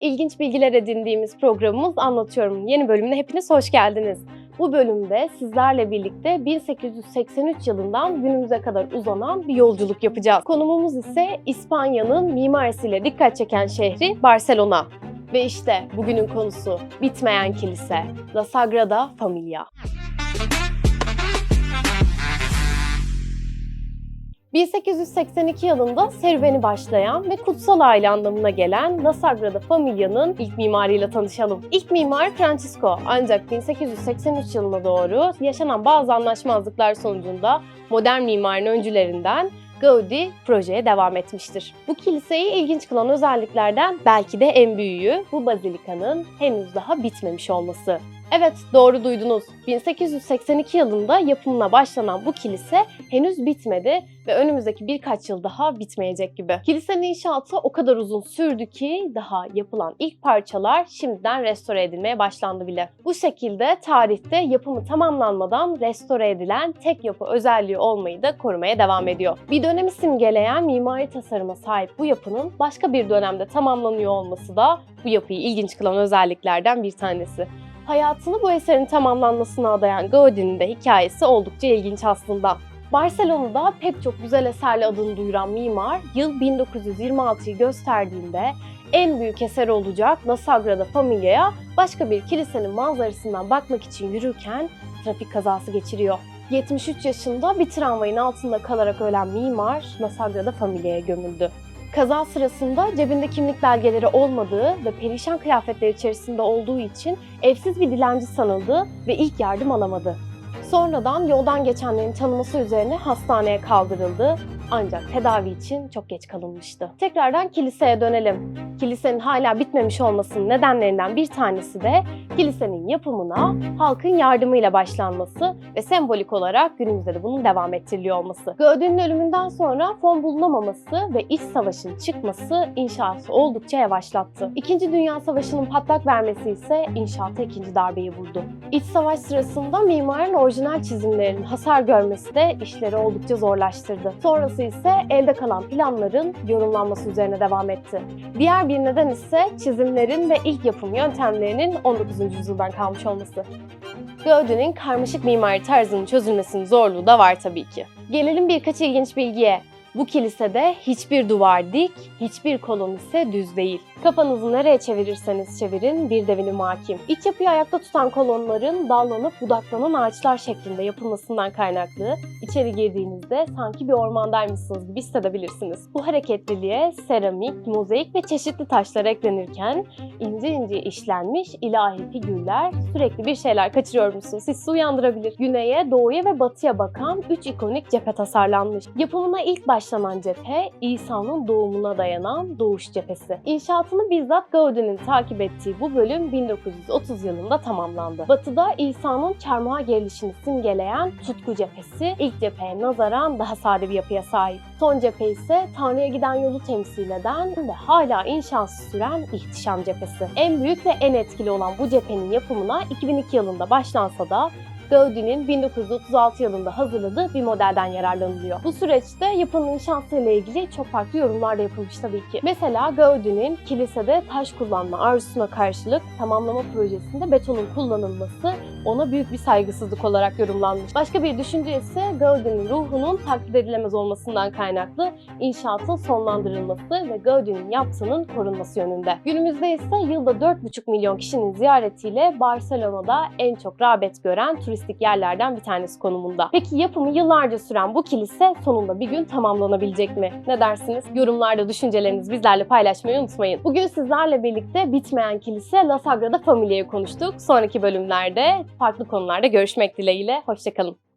İlginç bilgiler edindiğimiz programımız Anlatıyorum. Yeni bölümüne hepiniz hoş geldiniz. Bu bölümde sizlerle birlikte 1883 yılından günümüze kadar uzanan bir yolculuk yapacağız. Konumumuz ise İspanya'nın mimarisiyle dikkat çeken şehri Barcelona. Ve işte bugünün konusu bitmeyen kilise, La Sagrada Familia. 1882 yılında serüveni başlayan ve kutsal aile anlamına gelen La Sagrada Familia'nın ilk mimarıyla tanışalım. İlk mimar Francisco ancak 1883 yılına doğru yaşanan bazı anlaşmazlıklar sonucunda modern mimarinin öncülerinden Gaudi projeye devam etmiştir. Bu kiliseyi ilginç kılan özelliklerden belki de en büyüğü bu bazilikanın henüz daha bitmemiş olması. Evet doğru duydunuz. 1882 yılında yapımına başlanan bu kilise henüz bitmedi ve önümüzdeki birkaç yıl daha bitmeyecek gibi. Kilisenin inşaatı o kadar uzun sürdü ki daha yapılan ilk parçalar şimdiden restore edilmeye başlandı bile. Bu şekilde tarihte yapımı tamamlanmadan restore edilen tek yapı özelliği olmayı da korumaya devam ediyor. Bir dönemi simgeleyen mimari tasarıma sahip bu yapının başka bir dönemde tamamlanıyor olması da bu yapıyı ilginç kılan özelliklerden bir tanesi. Hayatını bu eserin tamamlanmasına adayan Gaudi'nin de hikayesi oldukça ilginç aslında. Barcelona'da pek çok güzel eserle adını duyuran mimar yıl 1926'yı gösterdiğinde en büyük eseri olacak La Sagrada Familia'ya başka bir kilisenin manzarasından bakmak için yürürken trafik kazası geçiriyor. 73 yaşında bir tramvayın altında kalarak ölen mimar La Sagrada Familia'ya gömüldü. Kaza sırasında cebinde kimlik belgeleri olmadığı ve perişan kıyafetler içerisinde olduğu için evsiz bir dilenci sanıldı ve ilk yardım alamadı. Sonradan yoldan geçenlerin tanıması üzerine hastaneye kaldırıldı ancak tedavi için çok geç kalınmıştı. Tekrardan kiliseye dönelim. Kilisenin hala bitmemiş olmasının nedenlerinden bir tanesi de kilisenin yapımına halkın yardımıyla başlanması ve sembolik olarak günümüzde de bunun devam ettiriliyor olması. Gaudi'nin ölümünden sonra fon bulunamaması ve iç savaşın çıkması inşaatı oldukça yavaşlattı. İkinci Dünya Savaşı'nın patlak vermesi ise inşaata ikinci darbeyi vurdu. İç savaş sırasında mimarın orijinal çizimlerinin hasar görmesi de işleri oldukça zorlaştırdı. Sonrası ise elde kalan planların yorumlanması üzerine devam etti. Diğer bir neden ise çizimlerin ve ilk yapım yöntemlerinin 19. yüzyıldan kalmış olması. Gaudi'nin karmaşık mimari tarzının çözülmesinin zorluğu da var tabii ki. Gelelim birkaç ilginç bilgiye. Bu kilisede hiçbir duvar dik, hiçbir kolon ise düz değil. Kafanızı nereye çevirirseniz çevirin bir devinim hakim. İç yapıyı ayakta tutan kolonların dallanıp budaklanan ağaçlar şeklinde yapılmasından kaynaklı içeri girdiğinizde sanki bir ormandaymışsınız gibi hissedebilirsiniz. Bu hareketliliğe seramik, mozaik ve çeşitli taşlar eklenirken ince ince işlenmiş ilahi figürler sürekli bir şeyler kaçırıyor musunuz? Hissi uyandırabilir. Güneye, doğuya ve batıya bakan 3 ikonik cephe tasarlanmış. Yapımına ilk başlanan cephe İsa'nın doğumuna dayanan doğuş cephesi. İnşaatını bizzat Gaudi'nin takip ettiği bu bölüm 1930 yılında tamamlandı. Batıda İsa'nın çarmıha gerilişini simgeleyen tutku cephesi ilk cepheye nazaran daha sade bir yapıya sahip. Son cephe ise Tanrı'ya giden yolu temsil eden ve hala inşası süren ihtişam cephesi. En büyük ve en etkili olan bu cephenin yapımına 2002 yılında başlansa da Gaudi'nin 1936 yılında hazırladığı bir modelden yararlanılıyor. Bu süreçte yapının inşası ile ilgili çok farklı yorumlar da yapılmış tabii ki. Mesela Gaudi'nin kilisede taş kullanma arzusuna karşılık tamamlama projesinde betonun kullanılması ona büyük bir saygısızlık olarak yorumlanmış. Başka bir düşünce ise Gaudi'nin ruhunun taklit edilemez olmasından kaynaklı inşaatın sonlandırılması ve Gaudi'nin yaptığının korunması yönünde. Günümüzde ise yılda 4,5 milyon kişinin ziyaretiyle Barcelona'da en çok rağbet gören turistik yerlerden bir tanesi konumunda. Peki yapımı yıllarca süren bu kilise sonunda bir gün tamamlanabilecek mi? Ne dersiniz? Yorumlarda düşüncelerinizi bizlerle paylaşmayı unutmayın. Bugün sizlerle birlikte bitmeyen kilise La Sagrada Familia'yı konuştuk. Sonraki bölümlerde farklı konularda görüşmek dileğiyle. Hoşçakalın.